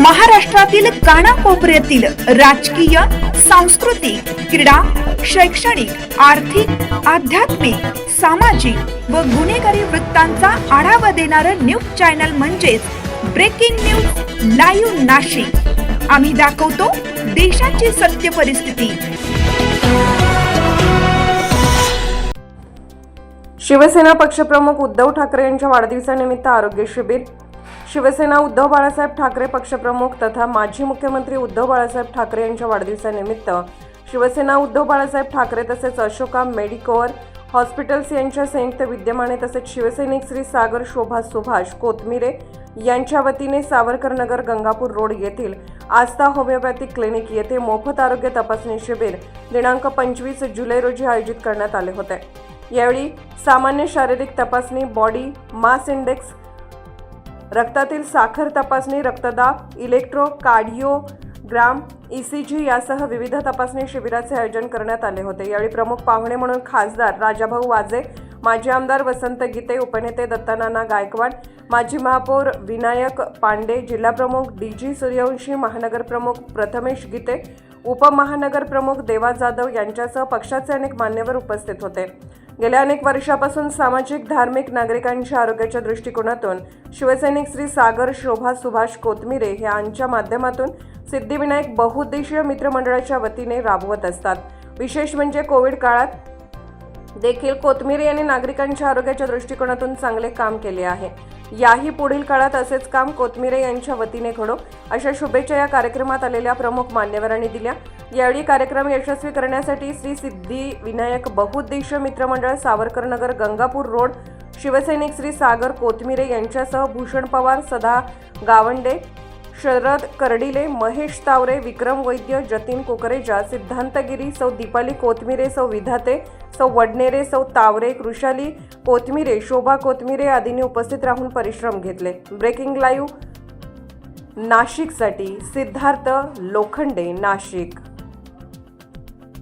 महाराष्ट्रातील कानाकोपऱ्यातील राजकीय सांस्कृतिक क्रीडा शैक्षणिक आर्थिक आध्यात्मिक सामाजिक व गुन्हेगारी वृत्तांचा आढावा देणारं न्यूज चॅनल म्हणजेच ब्रेकिंग न्यूज लाईव्ह नाशिक. आम्ही दाखवतो देशाची सत्य परिस्थिती. शिवसेना पक्षप्रमुख उद्धव ठाकरे यांच्या वाढदिवसानिमित्त आरोग्य शिबिर शिवसेना उद्धव बाळासाहेब ठाकरे पक्षप्रमुख तथा माजी मुख्यमंत्री उद्धव बाळासाहेब ठाकरे यांच्या वाढदिवसानिमित्त शिवसेना उद्धव बाळासाहेब ठाकरे तसेच अशोका मेडिकोअर हॉस्पिटल्स यांच्या संयुक्त विद्यमाने तसेच शिवसैनिक श्री सागर शोभा सुभाष कोथमिरे यांच्या वतीने सावरकरनगर गंगापूर रोड येथील आस्था होमिओपॅथिक क्लिनिक येथे मोफत आरोग्य तपासणी शिबिर दिनांक पंचवीस जुलै रोजी आयोजित करण्यात आले होते. यावेळी सामान्य शारीरिक तपासणी बॉडी मास इंडेक्स रक्तातील साखर तपासणी रक्तदाब इलेक्ट्रो कार्डिओ ग्राम ईसीजी यासह विविध तपासणी शिबिराचे आयोजन करण्यात आले होते. यावेळी प्रमुख पाहुणे म्हणून खासदार राजाभाऊ वाजे माजी आमदार वसंत गीते उपनेते दत्तानाना गायकवाड माजी महापौर विनायक पांडे जिल्हाप्रमुख डी जी सूर्यवंशी महानगरप्रमुख प्रथमेश गीते उपमहानगरप्रमुख देवा जाधव यांच्यासह पक्षाचे अनेक मान्यवर उपस्थित होते. गेल्या अनेक वर्षापासून सामाजिक धार्मिक नागरिकांच्या आरोग्याच्या दृष्टिकोनातून शिवसैनिक श्री सागर शोभा सुभाष कोतमिरे यांच्या माध्यमातून सिद्धिविनायक बहुउद्देशीय मित्रमंडळाच्या वतीने राबवत असतात. विशेष म्हणजे कोविड काळात देखील कोथमिरे यांनी नागरिकांच्या आरोग्याच्या दृष्टिकोनातून चांगले काम केले आहे. याही पुढील काळात असेच काम कोथमिरे यांच्या वतीने घडो अशा शुभेच्छा या कार्यक्रमात आलेल्या प्रमुख मान्यवरांनी दिल्या. यावेळी कार्यक्रम यशस्वी करण्यासाठी श्री सिद्धी विनायक बहुउद्देशीय मित्रमंडळ सावरकरनगर गंगापूर रोड शिवसैनिक श्री सागर कोथमिरे यांच्यासह भूषण पवार सदा गावंडे शरद कर्डिले महेश तावरे विक्रम वैद्य जतीन कोकरेजा सिद्धांतगिरी सौ दीपाली कोथमिरे सौ विधाते सौ वडनेरे सौ तावरे कृषाली कोथमिरे शोभा कोथमिरे आदींनी उपस्थित राहून परिश्रम घेतले. ब्रेकिंग लाईव्ह नाशिकसाठी सिद्धार्थ लोखंडे नाशिक.